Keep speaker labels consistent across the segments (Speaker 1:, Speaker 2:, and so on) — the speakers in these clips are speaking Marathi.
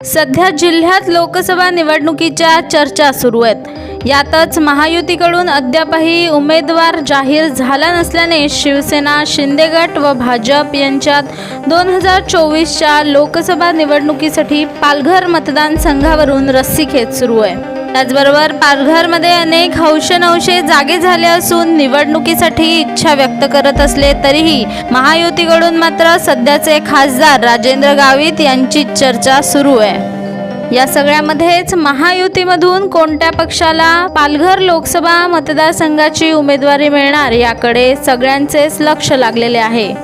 Speaker 1: सध्या जिल्ह्यात लोकसभा निवडणुकीच्या चर्चा सुरू आहेत. यातच महायुतीकडून अद्यापही उमेदवार जाहीर झाला नसल्याने शिवसेना शिंदेगट व भाजप यांच्यात दोन हजार चोवीसच्या लोकसभा निवडणुकीसाठी पालघर मतदानसंघावरून रस्सीखेच सुरू आहे. त्याचबरोबर पालघरमध्ये अनेक हौशनौशे जागे झाले असून निवडणुकीसाठी इच्छा व्यक्त करत असले तरीही महायुतीकडून मात्र सध्याचे खासदार राजेंद्र गावित यांची चर्चा सुरू आहे. या सगळ्यामध्येच महायुतीमधून कोणत्या पक्षाला पालघर लोकसभा मतदारसंघाची उमेदवारी मिळणार याकडे सगळ्यांचेच लक्ष लागलेले आहे.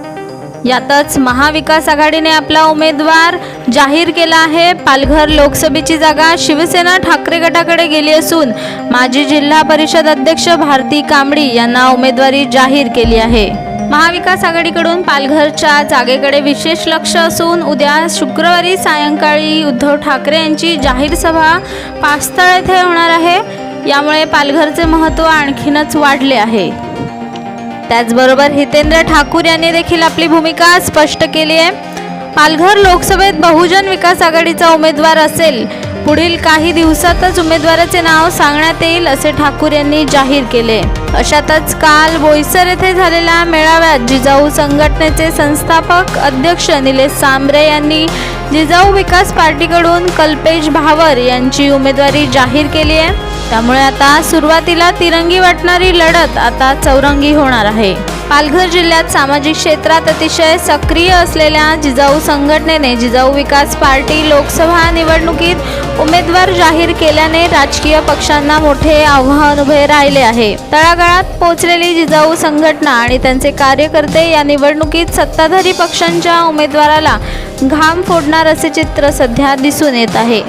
Speaker 1: यातच महाविकास आघाडीने आपला उमेदवार जाहीर केला आहे. पालघर लोकसभेची जागा शिवसेना ठाकरे गटाकडे गेली असून माजी जिल्हा परिषद अध्यक्ष भारती कांबळी यांना उमेदवारी जाहीर केली आहे. महाविकास आघाडीकडून पालघरच्या जागेकडे विशेष लक्ष असून उद्या शुक्रवारी सायंकाळी उद्धव ठाकरे यांची जाहीर सभा पाचतळ येथे होणार आहे. यामुळे पालघरचे महत्त्व आणखीनच वाढले आहे. त्याचबरोबर हितेंद्र ठाकूर यांनी देखील आपली भूमिका स्पष्ट केली आहे. पालघर लोकसभेत बहुजन विकास आघाडीचा उमेदवार असेल. पुढील काही दिवसातच उमेदवाराचे नाव सांगण्यात येईल असे ठाकूर यांनी जाहीर केले. अशातच काल बोईसर येथे झालेल्या मेळाव्यात जिजाऊ संघटनेचे संस्थापक अध्यक्ष निलेश सांबरे यांनी जिजाऊ विकास पार्टीकडून कल्पेश भावर यांची उमेदवारी जाहीर केली आहे. त्यामुळे आता सुरुवातीला तिरंगी वाटणारी लढत आता चौरंगी होणार आहे. पालघर जिल्ह्यात सामाजिक क्षेत्रात अतिशय सक्रिय असलेल्या जिजाऊ संघटनेने जिजाऊ विकास पार्टी लोकसभा निवडणुकीत उमेदवार जाहीर केल्याने राजकीय पक्षांना मोठे आव्हान उभे राहिले आहे. तळागाळात पोहोचलेली जिजाऊ संघटना आणि त्यांचे कार्यकर्ते या निवडणुकीत सत्ताधारी पक्षांच्या उमेदवाराला घाम फोडणार असे चित्र सध्या दिसून येत आहे.